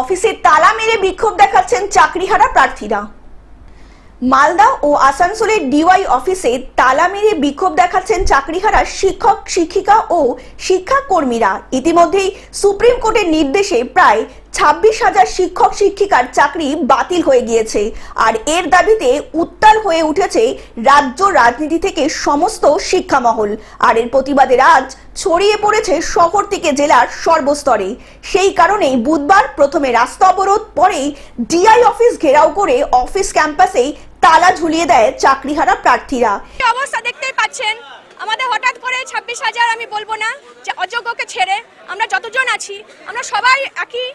অফিসে তালা মেরে বিক্ষোভ দেখাচ্ছেন চাকরিহারা প্রার্থীরা। মালদা ও আসানসোলের ডিওয়াই অফিসে তালা মেরে বিক্ষোভ দেখাচ্ছেন চাকরিহারা শিক্ষক, শিক্ষিকা ও শিক্ষাকর্মীরা। ইতিমধ্যেই সুপ্রিম কোর্টের নির্দেশে প্রায় ছাব্বিশ হাজার শিক্ষক, শিক্ষিকার চাকরি বাতিল হয়ে গিয়েছে। আর এর দাবিতে উত্তাল হয়ে উঠেছে রাজ্য রাজনীতি থেকে সমস্ত শিক্ষামহল। আর এর প্রতিবাদে আজ ছড়িয়ে পড়েছে শহর থেকে জেলার সর্বস্তরে। সেই কারণেই বুধবার প্রথমে রাস্তা অবরোধ, পরেই ডিআই অফিস ঘেরাও করে অফিস ক্যাম্পাসেই তালা ঝুলিয়ে দেয় চাকরিহারা প্রার্থীরা। অবস্থা দেখতেই পাচ্ছেন? আমাদের হঠাৎ করে ছাব্বিশ হাজার আমি বলব না যে অযোগ্যকে ছেড়ে আমরা যতজন আছি, আমরা সবাই একই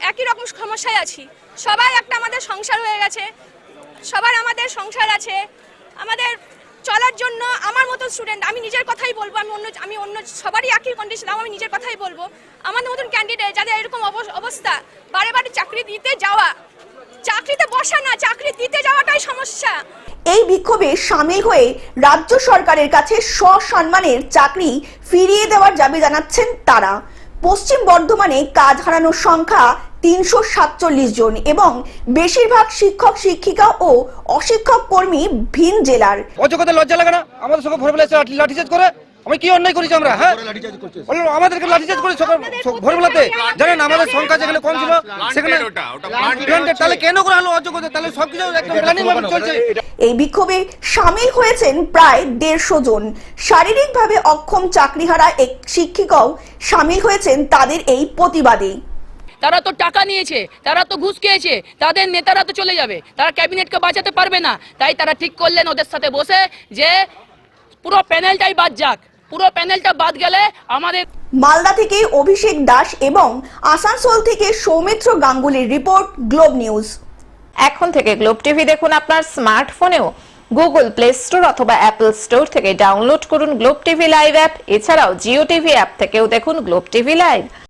একই রকম সমস্যায় আছি। সবাই একটা আমাদের সংসার হয়ে গেছে। সবার আমাদের সংসার আছে। আমাদের চলার জন্য আমার মতো স্টুডেন্ট আমি নিজের কথাই বলব, আমি অন্য আমি অন্য সবারই একই কন্ডিশন আমি নিজের কথাই বলব। আমাদের মতন ক্যান্ডিডেট যাদের এরকম অব- অবস্থা, বারে বারে চাকরি দিতে যাওয়া, চাকরিতে বসা না, চাকরি দিতে যাওয়াটাই সমস্যা। এই বিক্ষোভে সামিল হয়ে রাজ্য সরকারের কাছে সসম্মানের চাকরি ফিরিয়ে দেওয়ার দাবি জানাচ্ছেন তারা। পশ্চিম বর্ধমানে কাজ হারানোর সংখ্যা তিনশো সাতচল্লিশ জন এবং বেশিরভাগ শিক্ষক, শিক্ষিকা ও অশিক্ষক কর্মী ভিন জেলার। অযোগ্যতা লজ্জা লাগে না। আমাদের সঙ্গে ভোরবেলা লাঠিচার্জ করে আমি কি অন্যায় করেছি আমরা হ্যাঁ? বলল, আমাদেরকে লাঠিচার্জ করে ভোরবেলাতে? জানেন আমাদের সংখ্যা যেখানে কম ছিল সেখানে তাহলে কেন করে হলো অযোগ্যতা তাহলে সবকিছু একদম প্ল্যানিং ভাবে চলছে। এই বিক্ষোভে সামিল হয়েছেন প্রায় দেড়শো জন। শারীরিকভাবে অক্ষম চাকরিহারা এক শিক্ষিকাও সামিল হয়েছেন তাদের এই প্রতিবাদে। তারা তো টাকা নিয়েছে তারা তো ঘুষ খেয়েছে তাদের নেতারা তো চলে যাবে। তারা ক্যাবিনেটকে বাঁচাতে পারবে না। তাই তারা ঠিক করলেন ওদের সাথে বসে যে পুরো প্যানেলটাই বাদ যাক। পুরো প্যানেলটা বাদ গেলে আমাদের মালদা থেকে অভিষেক দাস এবং আসানসোল থেকে সৌমিত্র গাঙ্গুলির রিপোর্ট গ্লোব নিউজ। এখন থেকে গ্লোব টিভি দেখুন আপনার স্মার্টফোনেও। গুগল প্লে স্টোর অথবা অ্যাপল স্টোর থেকে ডাউনলোড করুন গ্লোব টিভি লাইভ অ্যাপ। এছাড়াও জিও টিভি অ্যাপ থেকেও দেখুন গ্লোব টিভি লাইভ।